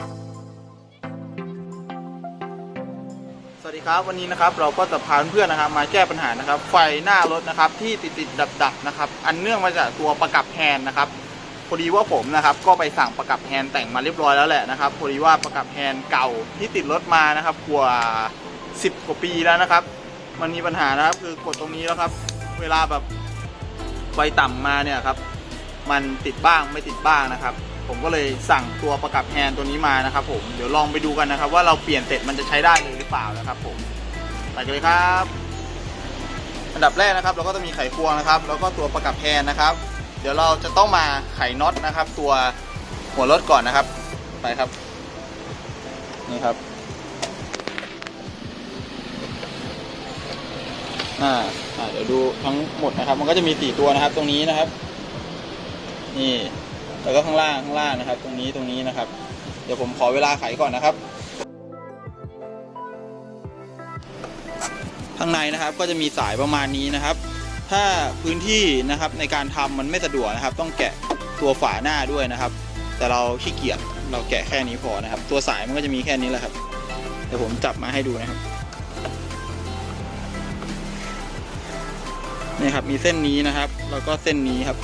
สวัสดีครับวันนี้นะครับเราก็จะพาเพื่อนๆนะครับ มาแก้ปัญหานะครับ ไฟหน้ารถนะครับที่ติดติดดับดับๆนะครับ อันเนื่องมาจากตัวประกับแฮนด์นะครับพอดีว่าผมนะครับ ก็ไปสั่งประกับแฮนด์แต่งมาเรียบร้อยแล้วแหละนะครับพอดีว่าประกับแฮนด์เก่าที่ติดรถมานะครับกว่า 10 กว่าปีแล้วนะครับ มันมีปัญหานะครับคือกดตรงนี้แล้วครับ เวลาแบบไฟต่ำมาเนี่ยครับ มันติดบ้างไม่ติดบ้างนะครับ ผมก็เลยสั่งตัวประกับแฮนด์ตัวนี้มานะครับผมเดี๋ยวลองไปดูกันนะครับ ว่าเราเปลี่ยนเสร็จมันจะใช้ได้เลยหรือเปล่านะครับผมไปกันเลยครับ อันดับแรกนะครับ เราก็จะมีไขควงนะครับ แล้วก็ตัวประกับแฮนด์นะครับ เดี๋ยวเราจะต้องมาไขน็อตนะครับ ตัวหัวรถก่อนนะครับ ไปครับนี่ครับอ่าอ่าเดี๋ยวดูทั้งหมดนะครับ มันก็จะมีสี่ตัวนะครับ ตรงนี้นะครับ นี่ แล้วก็ข้างล่างข้างล่างนะครับ ตรงนี้ตรงนี้นะครับ เดี๋ยวผมขอเวลาไขก่อนนะครับ ข้างในนะครับก็จะมีสายประมาณนี้นะครับ ถ้าพื้นที่นะครับในการทำมันไม่สะดวกนะครับ ต้องแกะตัวฝาหน้าด้วยนะครับ แต่เราขี้เกียจเราแกะแค่นี้พอนะครับ ตัวสายมันก็จะมีแค่นี้แหละครับเดี๋ยวผมจับมาให้ดูนะครับนี่ครับมีเส้นนี้นะครับ แล้วก็เส้นนี้ครับ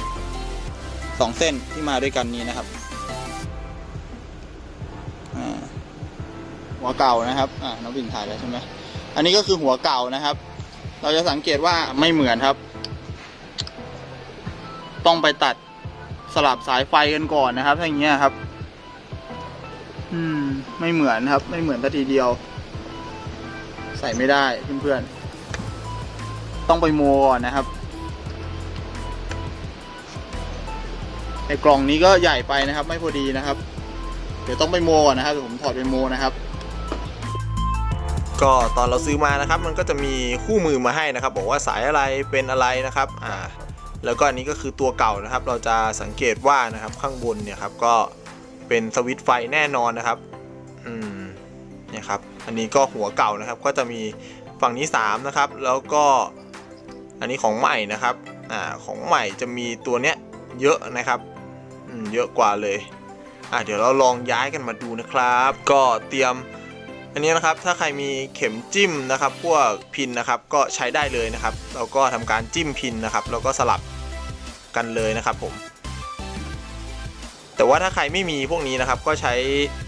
สองเส้นที่มาด้วยกันนี้นะครับหัวเก่านะครับอ่าน้องบินถ่ายแล้วใช่ไหมอันนี้ก็คือหัวเก่านะครับ เราจะสังเกตว่าไม่เหมือนครับ ต้องไปตัดสลับสายไฟกันก่อนนะครับถ้าอย่างเงี้ยครับ อืม ไม่เหมือนครับ ไม่เหมือนทัทีเดียว ใส่ไม่ได้เพื่อนๆต้องไปโมก่อนนะครับ ในกล่องนี้ก็ใหญ่ไปนะครับ ไม่พอดีนะครับ เดี๋ยวต้องไปโมก่อนนะครับเดี๋ยวผมถอดไปโมนะครับ ก็ตอนเราซื้อมานะครับ มันก็จะมีคู่มือมาให้นะครับ บอกว่าสายอะไรเป็นอะไรนะครับอ่าแล้วก็อันนี้ก็คือตัวเก่านะครับ เราจะสังเกตว่านะครับข้างบนเนี่ยครับก็เป็นสวิตช์ไฟแน่นอนนะครับอืมเนี่ยครับอันนี้ก็หัวเก่านะครับ ก็จะมีฝั่งนี้ 3 นะครับ แล้วก็อันนี้ของใหม่นะครับอ่าของใหม่จะมีตัวเนี้ยเยอะนะครับ เยอะกว่าเลยอ่าเดี๋ยวเราลองย้ายกันมาดูนะครับ ก็เตรียมอันนี้นะครับถ้าใครมีเข็มจิ้มนะครับ พวกพินนะครับก็ใช้ได้เลยนะครับเราก็ทำการจิ้มพินนะครับแล้วก็สลับกันเลยนะครับผมแต่ว่าถ้าใครไม่มีพวกนี้นะครับ ก็ใช้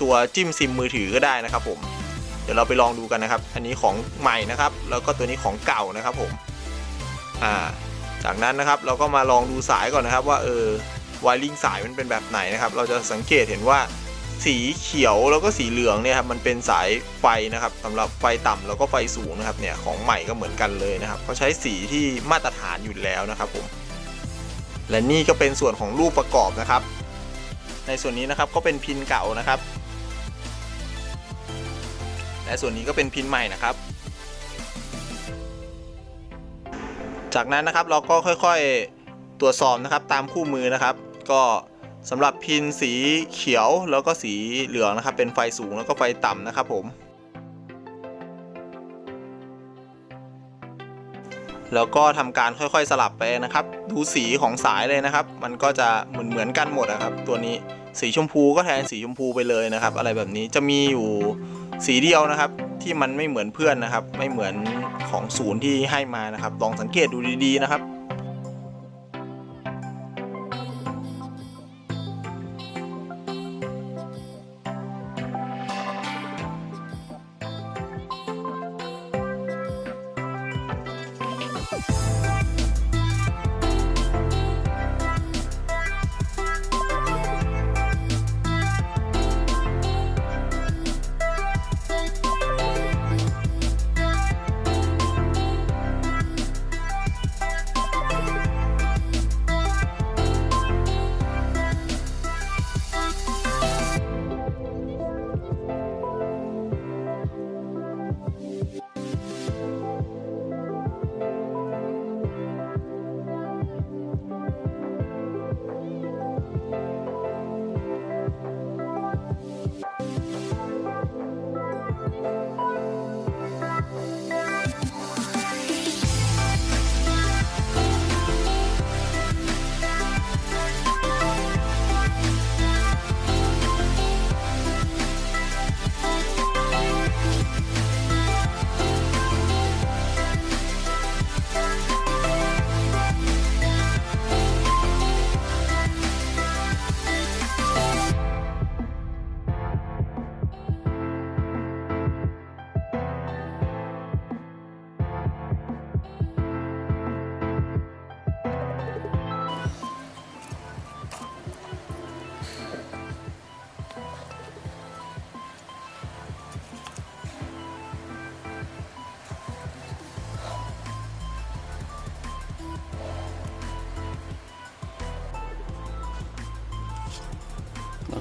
ตัวจิ้มซิมมือถือก็ได้นะครับ ผม เดี๋ยวเราไปลองดูกันนะครับ อันนี้ของใหม่นะครับ แล้วก็ตัวนี้ของเก่านะครับผมอ่าจากนั้นนะครับเราก็มาลองดูสายก่อนนะครับว่าเออ วายลิงสายมันเป็นแบบไหนนะครับ เราจะสังเกตเห็นว่าสีเขียวแล้วก็สีเหลืองเนี่ยครับมันเป็นสายไฟนะครับสำหรับไฟต่ำแล้วก็ไฟสูงนะครับเนี่ยของใหม่ก็เหมือนกันเลยนะครับเขาใช้สีที่มาตรฐานอยู่แล้วนะครับผมและนี่ก็เป็นส่วนของรูปประกอบนะครับ ในส่วนนี้นะครับก็เป็นพินเก่านะครับ และส่วนนี้ก็เป็นพินใหม่นะครับ จากนั้นนะครับเราก็ค่อยๆตรวจสอบนะครับตามคู่มือนะครับ ก็สำหรับพินสีเขียวแล้วก็สีเหลืองนะครับ เป็นไฟสูงแล้วก็ไฟต่ำนะครับผมแล้วก็ทำการค่อยๆสลับไปนะครับ ดูสีของสายเลยนะครับ มันก็จะเหมือนเหมือนกันหมดนะครับ ตัวนี้สีชมพูก็แทนสีชมพูไปเลยนะครับ อะไรแบบนี้จะมีอยู่สีเดียวนะครับ ที่มันไม่เหมือนเพื่อนนะครับ ไม่เหมือนของศูนย์ที่ให้มานะครับ ลองสังเกตดูดีๆนะครับ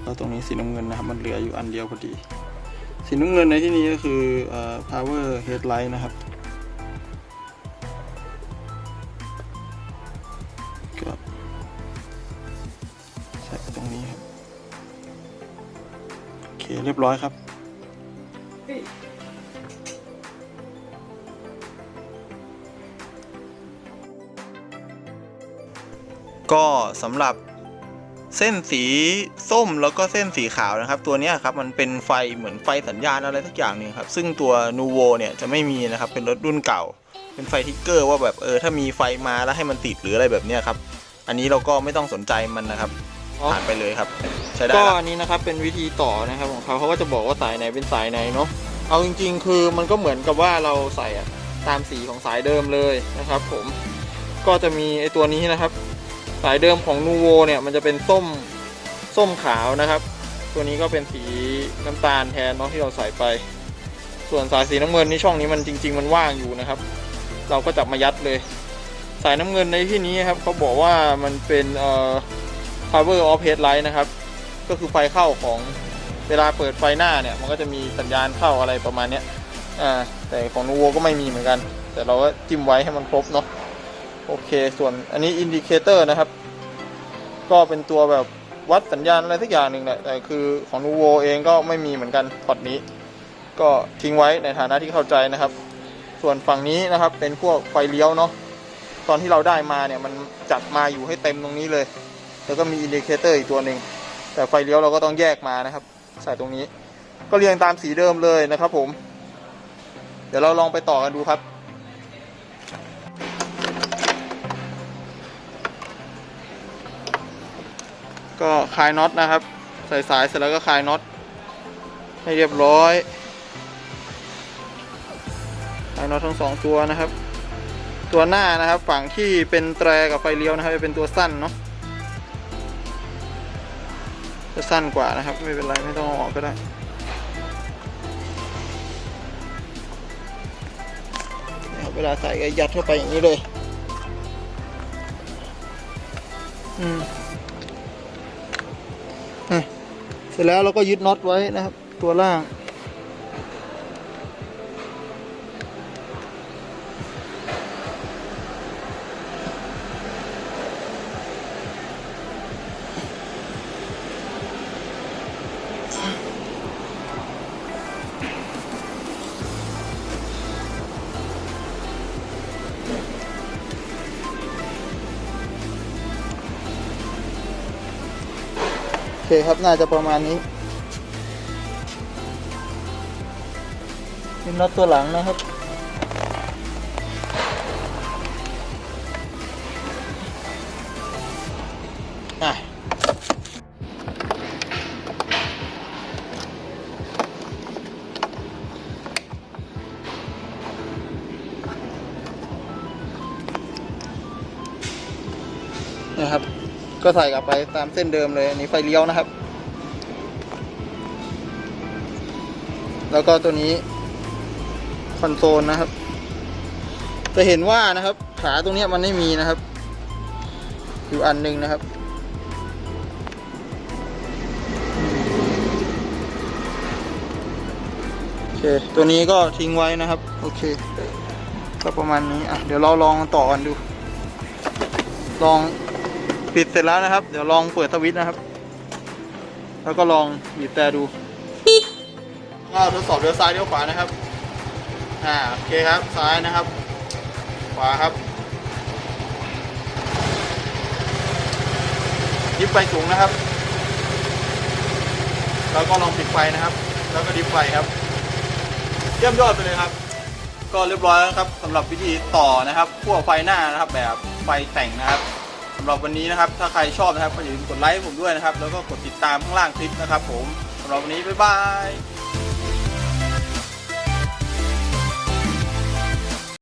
ก็ตรงนี้สีน้ำเงินนะครับ มันเหลืออยู่อันเดียวพอดี สีน้ำเงินในที่นี้ก็คืออ power headlight นะครับก็ใส่ตรงนี้ครับ โอเคเรียบร้อยครับก็สำหรับ เส้นสีส้มแล้วก็เส้นสีขาวนะครับ ตัวเนี้ยครับมันเป็นไฟเหมือนไฟสัญญาณอะไรสักอย่างหนึ่งครับซึ่งตัวนูโวเนี่ยจะไม่มีนะครับเป็นรถรุ่นเก่า เป็นไฟทิกเกอร์ว่าแบบเออถ้ามีไฟมาแล้วให้มันติดหรืออะไรแบบเนี้ยครับอันนี้เราก็ไม่ต้องสนใจมันนะครับผ่านไปเลยครับ ใช้ได้ก็ละอันนี้นะครับเป็นวิธีต่อนะครับของเขาเขาก็จะบอกว่าสายไหนเป็นสายไหนเนาะเอาจริง ๆ คือมันก็เหมือนกับว่าเราใส่อะตามสีของสายเดิมเลยนะครับ ผมก็จะมีไอตัวนี้นะครับ สายเดิมของนูโวเนี่ยมันจะเป็นส้มส้มขาวนะครับ ตัวนี้ก็เป็นสีน้ำตาลแทนเนาะที่เราใส่ไป ส่วนสายสีน้ำเงินนี่ช่องนี้มันจริง ๆ มันว่างอยู่นะครับ เราก็จับมายัดเลย สายน้ำเงินในที่นี้ครับเขาบอกว่ามันเป็นเอ่อ power of headlight นะครับ ก็คือไฟเข้าของเวลาเปิดไฟหน้าเนี่ยมันก็จะมีสัญญาณเข้าอะไรประมาณเนี้ยอ่าแต่ของนูโวก็ไม่มีเหมือนกัน แต่เราก็จิ้มไว้ให้มันครบเนาะ โอเค ส่วนอันนี้อินดิเคเตอร์นะครับ ก็เป็นตัวแบบวัดสัญญาณอะไรสักอย่างหนึ่งแหละ แต่คือของนูโวเองก็ไม่มีเหมือนกันพอร์ตนี้ ก็ทิ้งไว้ในฐานะที่เข้าใจนะครับ ส่วนฝั่งนี้นะครับเป็นพวกไฟเลี้ยวเนาะ ตอนที่เราได้มาเนี่ยมันจัดมาอยู่ให้เต็มตรงนี้เลย แล้วก็มีอินดิเคเตอร์อีกตัวหนึ่ง แต่ไฟเลี้ยวเราก็ต้องแยกมานะครับ ใส่ตรงนี้ ก็เรียงตามสีเดิมเลยนะครับ ผม เดี๋ยวเราลองไปต่อกันดูครับ ก็คลายน็อตนะครับ ใส่สายเสร็จแล้วก็คลายน็อตให้เรียบร้อยคลายน็อตทั้งสองตัวนะครับ ตัวหน้านะครับ ฝั่งที่เป็นแตรกับไฟเลี้ยวนะครับจะเป็นตัวสั้นเนาะจะสั้นกว่านะครับ ไม่เป็นไรไม่ต้องออกก็ได้เวลาใส่ก็ยัดเข้าไปอย่างนี้เลย อืม เสร็จแล้วเราก็ยึดน็อตไว้นะครับ ตัวล่าง เคครับ น่าจะประมาณนี้เป็นน็อตตัวหลังนะครับ อะนะครับ ก็ใส่กลับไปตามเส้นเดิมเลยอันนี้ไฟเลี้ยวนะครับ แล้วก็ตัวนี้คอนโซลนะครับ จะเห็นว่านะครับ ขาตรงนี้มันไม่มีนะครับอยู่อันหนึ่งนะครับ โอเค ตัวนี้ก็ทิ้งไว้นะครับ โอเค ก็ประมาณนี้ อะ เดี๋ยวเราลองต่อกันดู ลอง ปิดเสร็จแล้วนะครับ เดี๋ยวลองเปิดสวิตช์นะครับ แล้วก็ลองบีบแต่ดูก็ทดสอบเลี้ยวซ้ายเลี้ยวขวานะครับ อ่าโอเคครับซ้ายนะครับ ขวาครับดิฟไฟสูงนะครับ แล้วก็ลองปิดไฟนะครับ แล้วก็ดิฟไฟครับ เยี่ยมยอดไปเลยครับ ก็เรียบร้อยแล้วครับสำหรับวิธีต่อนะครับ พวกไฟหน้านะครับ แบบไฟแต่งนะครับ สำหรับวันนี้นะครับ ถ้าใครชอบนะครับก็อย่าลืมกดไลค์ผมด้วยนะครับ แล้วก็กดติดตามข้างล่างคลิปนะครับผมสำหรับวันนี้บ๊ายบาย